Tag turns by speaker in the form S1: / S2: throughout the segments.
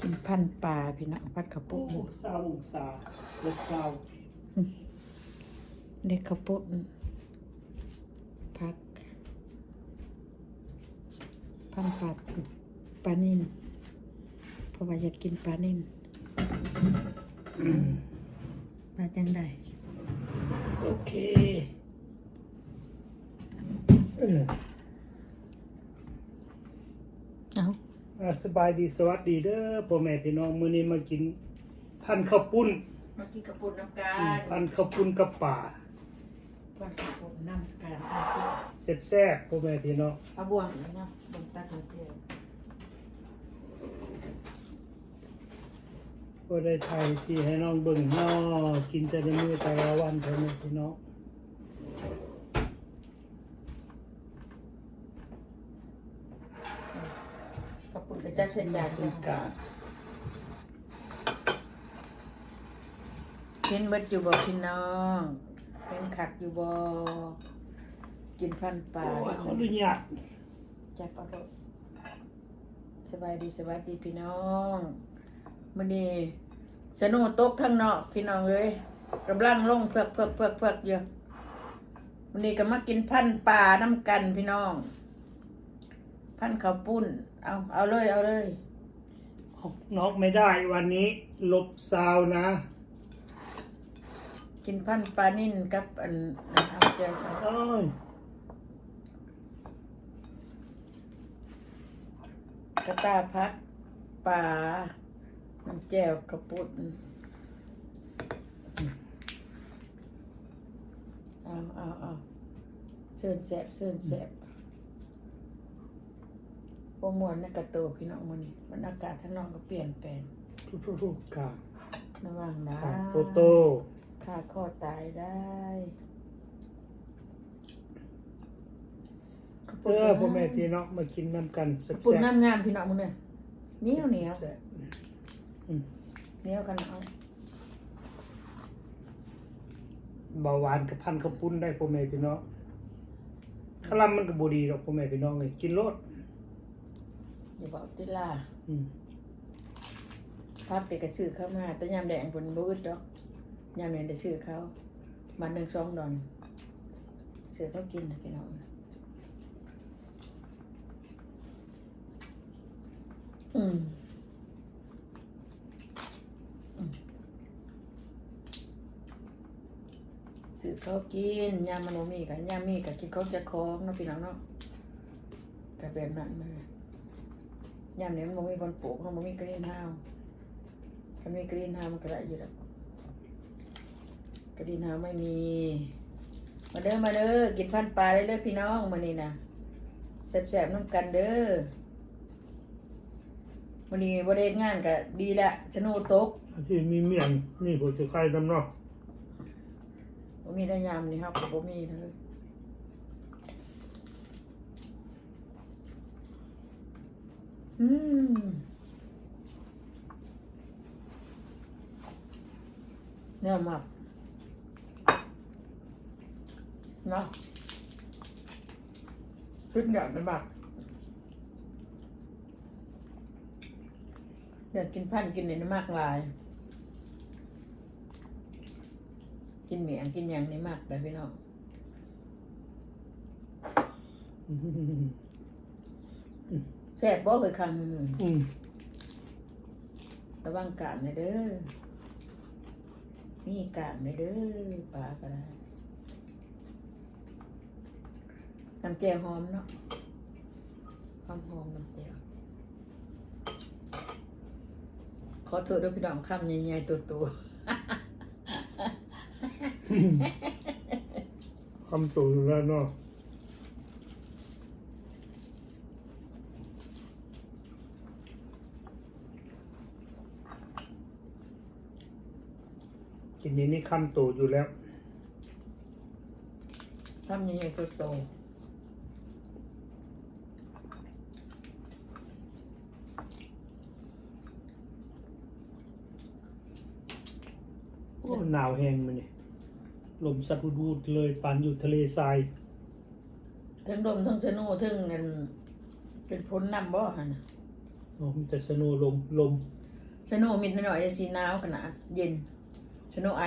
S1: กินพันปลาพี่น้องพันข้าว
S2: โอ้
S1: ปุ้น
S2: สาวองศาลบสาว
S1: เด็กข้าวปุ้นพักพันปลาปลานิ่นเพราะว่าอยากกินปลานิ่นมาจังได
S2: โอเคเออ
S1: เอา
S2: อะ สบายดีสวัสดีเด้อพ่อแม่พี่น้องมื้อนี้มากิน พันข้าวปุ้น
S1: มากินข้าวปุ้นน้ำกา
S2: อืม
S1: ร
S2: พันข้าวปุ้นกับป่า
S1: พันข้าวปุ้นน้ำการ
S2: แซ่บๆพ่อแม่พี่น้อง
S1: เอาบวงเลยนะบวงตักมาเจียว
S2: ก็ได้ไทยที่ให้น้องเบิ่งน้อกินแต่ในมือแต่ละวันพ่อแม่พี่น้อง
S1: ข้าวปุ้นกระจัดเส้นจาน
S2: เป็นกา
S1: กินเบิดอยู่บ่พี่น้องเป็นขักอยู่บ่กินพันปลา
S2: โอ้ยขออนุญาต
S1: จับเอาโลดสบายดีสบายดีพี่น้องมื้อนี้สนุตกข้างนอกพี่น้องเอ้ยกำลังลงเพือกเพือกเพือกเพือกอยู่มื้อนี้ก็มากินพันปลาน้ำกันพี่น้อง พันข้าวปุ้น เอาเอาเลยเอาเลย
S2: ออกนอกไม่ได้วันนี้ลบซาวนะ
S1: กินพันปลานิ่นกับอันนั้นเอาเจียวเอา
S2: โอ้ย
S1: กระตาพักปลาน้ำแจ่วกระปุนเอาเอาเอาเชิญแสบเชิญแสบ โปรมวนในกระโตพี่น้องมันนี่มันอากาศข้างนอกก็เปลี่ยนแปลง
S2: ทุกๆกา
S1: ระวังนะ
S2: กาโตโต
S1: ขาดข้อตายได้
S2: เออพ่อแม่พี่น้องมากินน้ำกันแซ่
S1: ปุ่น
S2: บ
S1: น้ำงามพี่น้องมึงเนี่ยเหนียวเหนียว
S2: แซ่บอืม
S1: เหนียวกันเอา
S2: เบาหวานกับพันข้าวปุ้นได้พ่อแม่พี่น้องขลำมันก็บ่ดีหรอกพ่อแม่พี่น้องเลยกินรส
S1: อย่าบอกติลา
S2: อืม
S1: ภาพเด็กกระซื้อเข้ามาแต่ยามแดงผลบูดดอกยามแดงได้ซื้อเขามาหนึ่งสองดอนซื้อเขากินนะพี่น้องอืมอืมซื้อเขากินยามมันบ่มีกันยามมีกับกินเขาจะคล้องเนาะพี่น้องเนาะก็แบบนั้นมัน ยามนี้มันบ่มีคนปลูกมันบ่มีกรีนเฮาส์ถ้ามีกรีนเฮาส์มันก็ได้อยู่แล้วกรีนเฮาส์ไม่มี มาเด้อมาเด้อกินพันปลาได้เลยพี่น้องมานี่นะแซ่บๆน้ำกันเด้อวันนี้บริเวณงานก็ดีละชะโนูตก
S2: ที่มีเมียนนี่หัวจะไข่ดำเนาะ
S1: บ่มีได้ยามนี่ครับบ่มีเลย อืมเนี่ยมากเนาะขึ้นอยากเป็นแบบอยากกินพันกินเนี่ยมากลาย กินเหมียงกินอย่างนี้มากเลยพี่น้อง แซ่บบ่เคยครั้งหนึ่ง
S2: อืม
S1: ระวังกาดหน่อยเด้อมีกาดหน่อยเด้อปลาก็ได้น้ำแจ่วหอมเนาะหอมหอมๆน้ำแจ่วขอโทษด้วยพี่น้องคำใหญ่ๆตัว
S2: คำสูงแล้วเนาะ นนี้นี่คำโตอยู่แล้ว
S1: ๆคำใหญ่ๆตัวโต
S2: โอ้หนาวแห้งมันนี่ลมสัดวูดๆเลยปานอยู่ทะเลทราย
S1: ทั้งดมทั้งชะโนูทั้งนั่นเป็นพ้นน้ำบ่ฮะนะ
S2: โอ้มันจะสโนลมลม
S1: ชะโนมิดหน่อยๆจะสีหนาวขนาดเย็น ชะโนไอ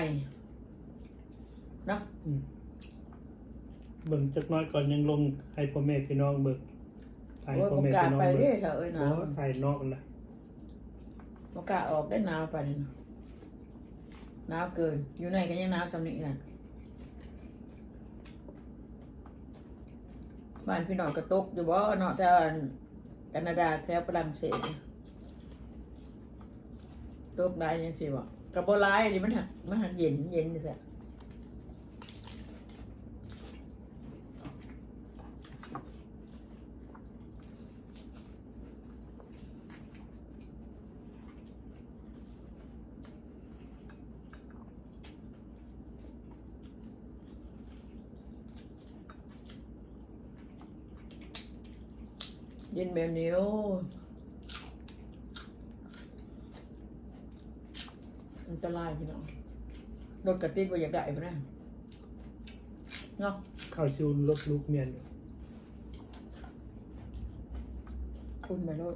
S1: เนาะ
S2: อืมเบิ่งจักหน้อยก่อนยังลงให้พ่อแม่พี่น้องเบิ่งให้
S1: โอ้ย
S2: พ่อ
S1: บ่
S2: แม่
S1: กล้า
S2: พี่น้อง
S1: ไป
S2: เบิ่
S1: เด้
S2: ง
S1: อเถอะเอ้ยห
S2: บ่
S1: นาว
S2: ใส่นอกละ
S1: บ่กล้าออกได้หนาวไปานนี้เนาะหนาวเกิน อยู่ในก็ยังหนาวสำนี้น่ะบ้านพี่น้องกระตกอยู่บ่เนาะแต่ว่าแคนาดาแถวฝรั่งเศสเนี่ยตกได้ยังสิบ่ ก็บ่หลายนี่มันหักมันหักเย็นเย็นจังซี่เย็นแบบนี้โอ้อัน ตรายพี่น้องรถกระติกว่าอยากได้ปะนะเนาะ
S2: เข้าชูรถลูกเมียน
S1: คุณไปรถ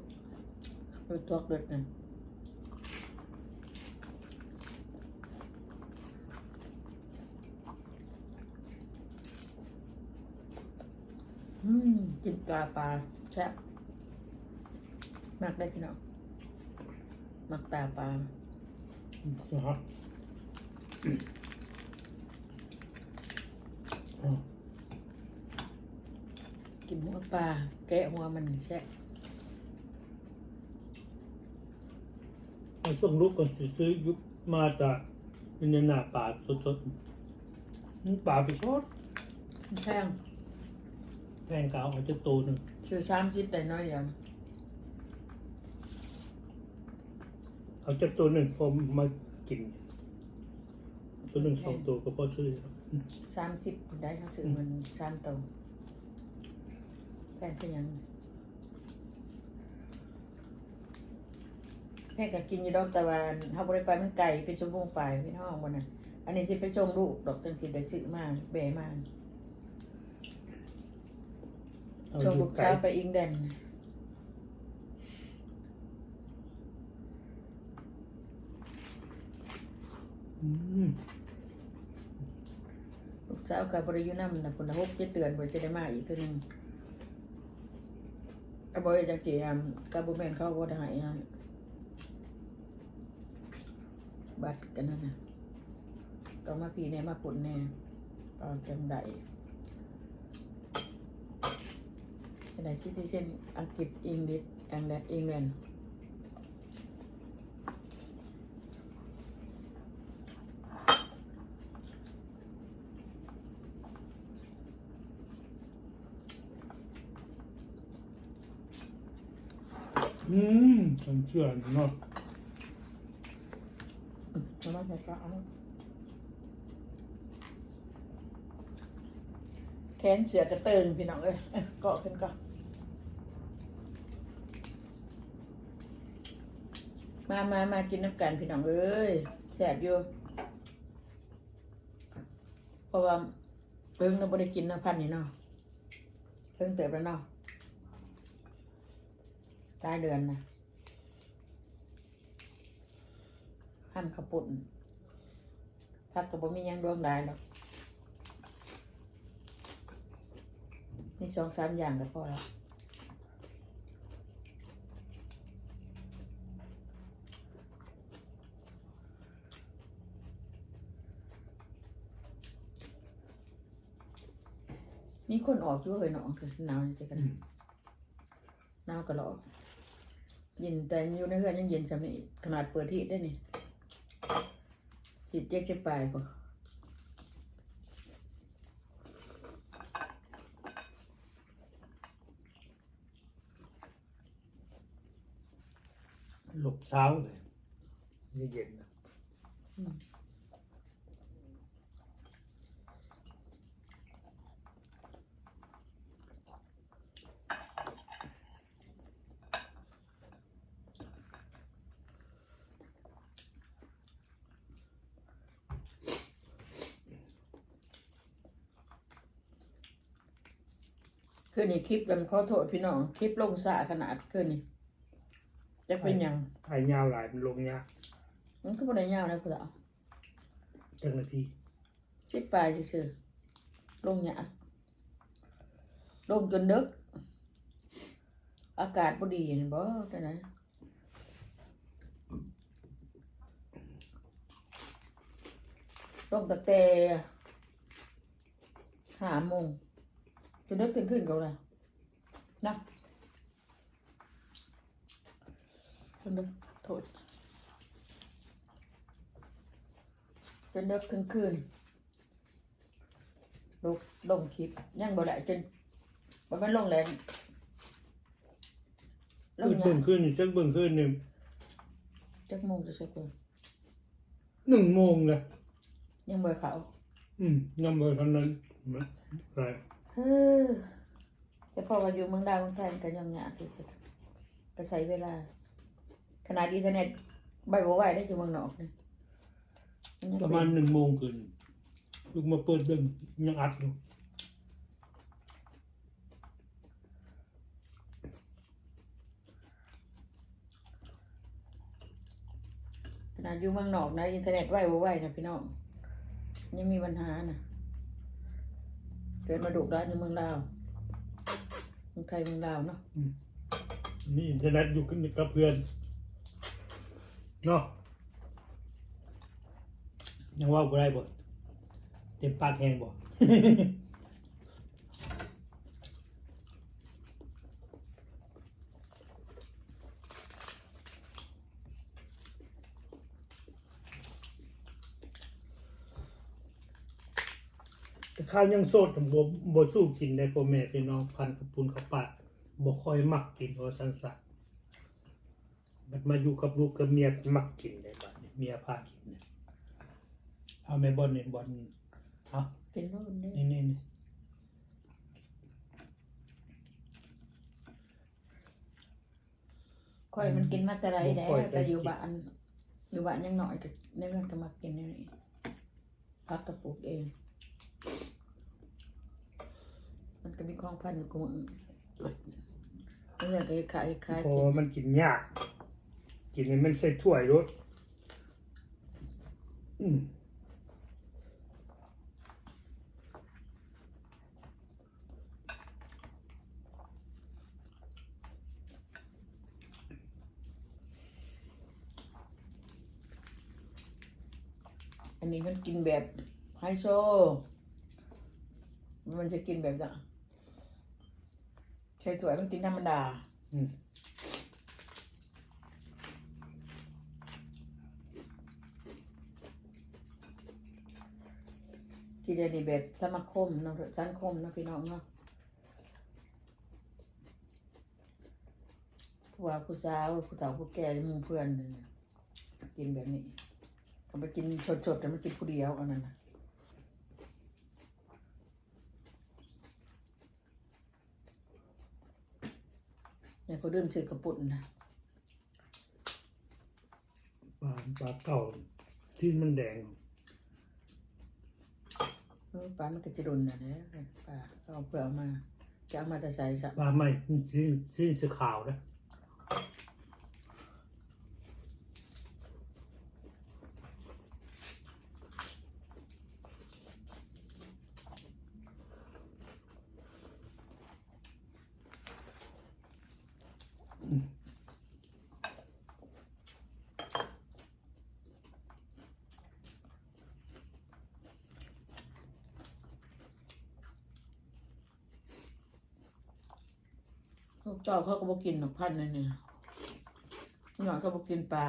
S1: รถทอกเด็ดนั่นอืมกินปลาปลาแซ่บมากได้พี่น้องมักตาปลา
S2: นะฮะอ๋อ
S1: กินหัวปลาแกะหัวมันแช่บ
S2: เอาส่งลูกก่อนสิซื้อยุบมาจากในหน้าป่าสดๆนี่ป่าไปชด
S1: แพง
S2: แพงกาวเอาจะโตหนึ่ง
S1: ชื่อสามสิบได้น้อยเดียว
S2: เอาจะตัวหนึ่งพอมากิน ตัวหนึ่งสองตัวก็พอซื้อครับ
S1: สามสิบได้เขาซื้อมันสามตัวแพงเป็นหยังแพงก็กินอยู่ดอกแต่ว่าเขาบริไปมันไก่เป็นชั่วโมงไปพี่น้องบนน่ะ อันนี้สิไปส่งลูกดอกจังสิได้ซื้อมาแบมา
S2: เอา
S1: ส่ง
S2: อ
S1: ลู
S2: ยู่
S1: ก
S2: ไกล
S1: สาวไปอิงแดน ลูกสาวกับบริยุนัมนะคนละหกเจ็ดเดือนบริจะได้มาอีกคือหนึ่งกับบริจะเกี่ยมกับบุแมนเข้าก็ได้ให้บัตรกันนั่นนะก็มาพีแน่มาปุ่นแน่ก็จังได้จังไดซิติเช่นอังกฤษอังกฤษอังกฤษอังกฤษ
S2: อื มผมเชื่อเนาะ
S1: แล้วมันจะเอาแขนเสือกระเติงพี่น้องเอ้ยเกาะขึ้นก่อนมามามากินน้ำกันพี่น้องเอ้ยแสบอยู่ เพราะว่าเพิ่งเราไม่ได้กินน้ำพันนี่เนาะเพิ่งเติบแล้วเนาะตายเดือนนะ หั่นข้าวปุ่นพักกับบ่มีหยังดวงได้หรอกนี่สองสามอย่างก็พอแล้วมีคนออกอยู่เลยเนาะคือหนาวจังกันหนาวก็หรอกเย็นแต่อยู่ในเรือนยังเย็นสำนี้ขนาดเปิดที่ได้นี่ สิเจ๊กจะไปป่ะ
S2: หลบเช้าเลยนี่เย็นนะ
S1: คืนนี้คลิปแบบขอโทษพี่น้อง คลิปลงสาขนาดคืนนี้จะเป็นหยัง
S2: ถ่ายยาวหลายมันลงยาก
S1: มันก็บ่ได้ยาวนะพุ่นล่ะ
S2: จังนาที
S1: สิปลายซื่อๆลงหยาดลงจนดึก อากาศบ่ดีเห็นบ่จังไดลงตั้งแต่ห้าโมง จนดึกถึงขึ้นก็แล้วนะจนดึกโทษจนดึกถึงคืนลงลงคลิปยังบ่ได้จนบ่แม่นลงแรงลง
S2: ขึ้น
S1: ห
S2: เบิ่
S1: ยัง
S2: ขึ้นนี่จักเบิ่งขึ้นนี่
S1: จักโมงจะใช่เพิ่น
S2: หนึ่งโมงเลย
S1: ยังบ่เข้า
S2: อืมยังบ่ทันนั้นนะไร
S1: เฮ้อ แต่พอว่าอยู่เมืองดาวเมืองไทยมันก็ยังยากที่สุดก็ใช้เวลา ขนาดอินเทอร์เน็ตใบบ่ไหวได้อยู่เมืองนอกนี่นยัง
S2: ประ
S1: เป็น
S2: มาณหนึ่งโมงขึ้นลูกมาเปิดเบิ่งยังอัดอยู่
S1: ขนาดอยู่เมืองนอกนะอินเทอร์เน็ตไหวบ่ไหวนะพี่น้องยังมีปัญหานะ เกิดมาดุร้านเมืองลาวเมืองไทยเมืองลาวเนาะ
S2: นี่อินเทอร์เน็ตอยู่กับเพื่อนเนาะยังว่าบ่ได้บ่เต็มปากแหงบ่ ข้าวยังโสดบ่บ่สู้กินได้พ่อแม่พี่น้องพันกับปุนกับปาดบ่ค่อยมักกินเพราะสันสัตบัดมาอยู่กับลูกกับเมียมักกินได้บัดนี้เมียพากินเนี่ยเอาแม่บอลเนี่ยบอลเอา
S1: กินโน่นนี่
S2: นี่นี่นี่
S1: ค่อยมันกินมาแต่ไรแล้วแต่อยู่บ้านอยู่บ้านยังหน่อยก็ในเรื่องก็มากินนี่นี่พักกระปุกเอง มันก็มีของพันอยู่กูมึงเรื่องก็ขายขาย
S2: เพราะ
S1: กิน
S2: ว่ามันกินยาก กินนี่มันใส่ถ้วยรสอืม
S1: อันนี้มันกินแบบไฮโซ มันจะกินแบบน่ะ ใช้ถ้วยมันกินธรรมดา
S2: อืม
S1: ที่เดียวนี่แบบสมาคมเนาะสังคมเนาะพี่น้องเนาะผู้ว่าผู้สาวผู้เฒ่าผู้แก่หมู่เพื่อนนี่กินแบบนี้เขาไปกินสดๆแต่ไม่กินผู้เดียวอันนั้นนะ เนี่ยเขาเริ่มซื้อกระปุกนะ
S2: ปลาปลาเก่าที่มันแดง
S1: เออปลามันก็จะโดนนะเนี่ยปลาเขาเอาเปลือกมาจะเอามาจะใส่สับ
S2: ปลาใหม่สีสีสีขาวนะ
S1: เจ้าเขาก็บอกกินหนกพันธุ์เลยเนี่ยหน่อยเขาบอกกินปลา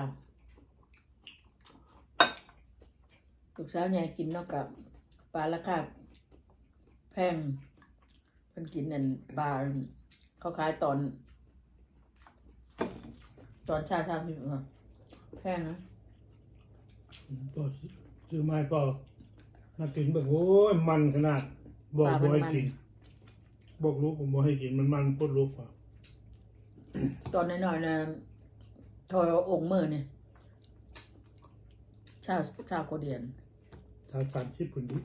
S1: ลูกสาวใหญ่กินนอกกับปลาละคาบแพงเพิ่นกินนั่นปลาเขาขายตอน ตอนชาชาพี่แพงนะ
S2: ก็ซื้อมาก็มากินแบบโอ้ยมันขนาด บอกบอกให้กิน บอกลูกผมบอกให้กินมันมันพูดลูกว่า
S1: ตอนน้อยๆนะทอยเอาองค์มือเนี่ยชาวชาวโคเดียน
S2: ถ้าสามชิปคนนี้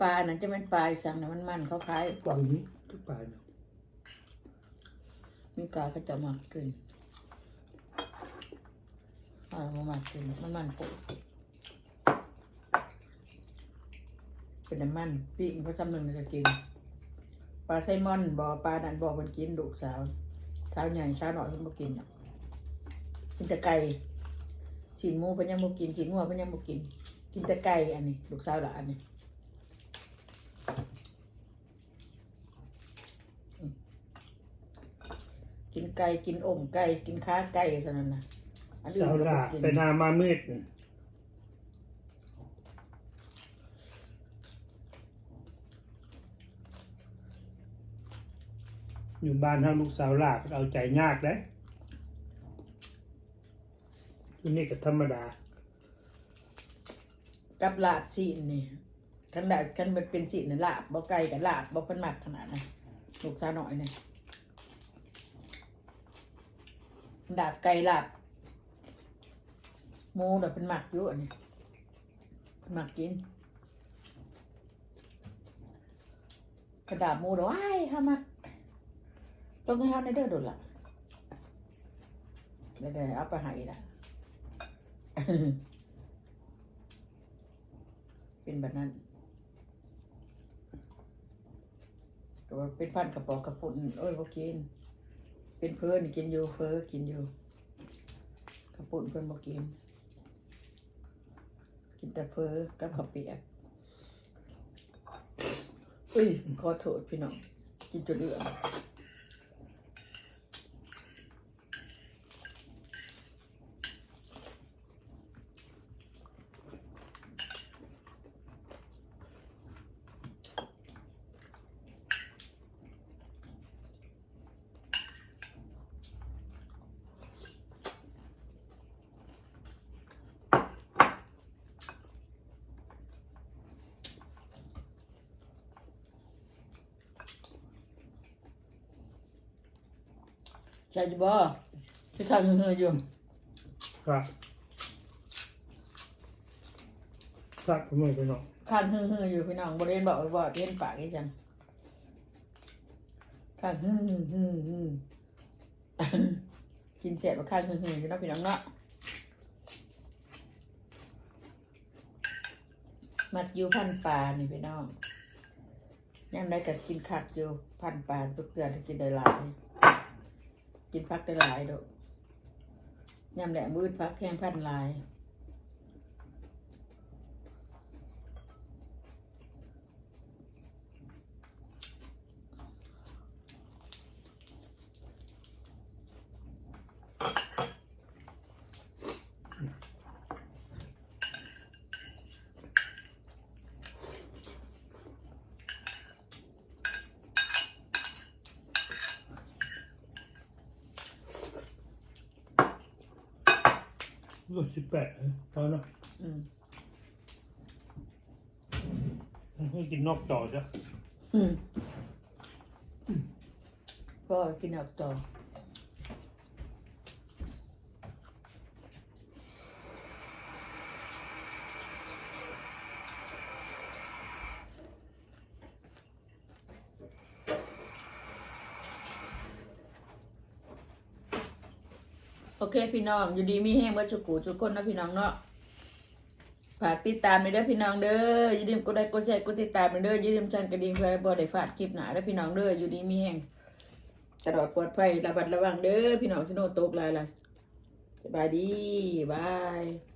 S1: ปลานั้นจะเป็นปลาอีสังนะมันมันเขาขาย
S2: กวางนี้ทุกปลายเนาะ
S1: มีกาก็จะมากขึ้นอ่ามันมากขึ้นมันมันโปเป็นน้ำมันปีกเขาจำหนึ่งจะกิน ปลาไซมอนบอปลาดันบอกมันกินดุสาวสาวใหญ่สาวหน่อยมันบ่กินกกินแต่ไก่ฉีนหมูเพิ่นยังบ่กินฉีนงัวเพิ่นยังบ่กิน กินแต่ไก่อันนี้ ลูกสาวหลานนี่กินไก่กินอมไก่กินขาไก่เท่านั้นนะอันอื่น
S2: สาว
S1: ก็
S2: ลา
S1: บ่กิน
S2: ไปนามามืด อยู่บ้านทางลูกสาวลาบเอาใจยากได้ที่นี่ก็ธรรมดา
S1: กับลาบซีนนี่กันด้กันมันเป็นซีนน่ลาบบ่ไก่กับลาบบ่เพิ่นมักขนาดนั้นลูกสาวน้อยนี่ดาบไก่ลาบหมูน่ะเป็นหมักอยู่อันนี้เพิ่นมักกินกระดาษหมูดอกว้ายฮามัก ต้องให้เฮาในเด้อโดนละเดี๋ยวเอาไปให้ละเป็นแบบนั้นก็ว่าเป็นพันกระป๋องกระปุ่นโอ้ยบ่กิน เป็นเพื่อนกินอยู่เฟอกินอยู่กระปุ่นเพื่อนบ่กิน กินแต่เฟอกับข้าวเปียกอุ้ยขอโทษพี่น้องกินจนเอือม ใช่จิบ่ที่ทางเฮือๆอยู่
S2: ครับครับผมไม่ไปเนาะ
S1: ข้างเฮือๆอยู่พี่น้องบริเวณบอกว่าเทียนปากนี่จังข้างฮือฮือฮือกินเสร็จว่าข้างฮือๆอยู่เนาะพี่น้องเนาะมักอยู่พันปลานี่พี่น้องยังได้กับกินคักอยู่พันปลาทุกเดือนกินได้หลาย กินพักได้หลายดอกยำแหลมมืดพักแข้งพันลาย
S2: ก็สิบแปดตอนเนาะ
S1: อืม
S2: ให้กินนอกจอจ้ะ
S1: อืมก็กินออกต่อ เคพี่น้อง อยู่ดีมีแห้งเมื่อจุกูจุกคนนะพี่น้องเนาะฝากติดตามในเด้อพี่น้องเด้ออย่าลืมกดไลค์กดแชร์กดติดตามในเด้ออย่าลืมสั่นกระดิ่งเพื่อบ่ได้พลาดคลิปหนาเด้อพี่น้องเด้ออยู่ดีมีแห้งตลอดปลอดภัยระบัดระวังเด้อพี่น้องชิโนโตกลายล่ะสบายดีบาย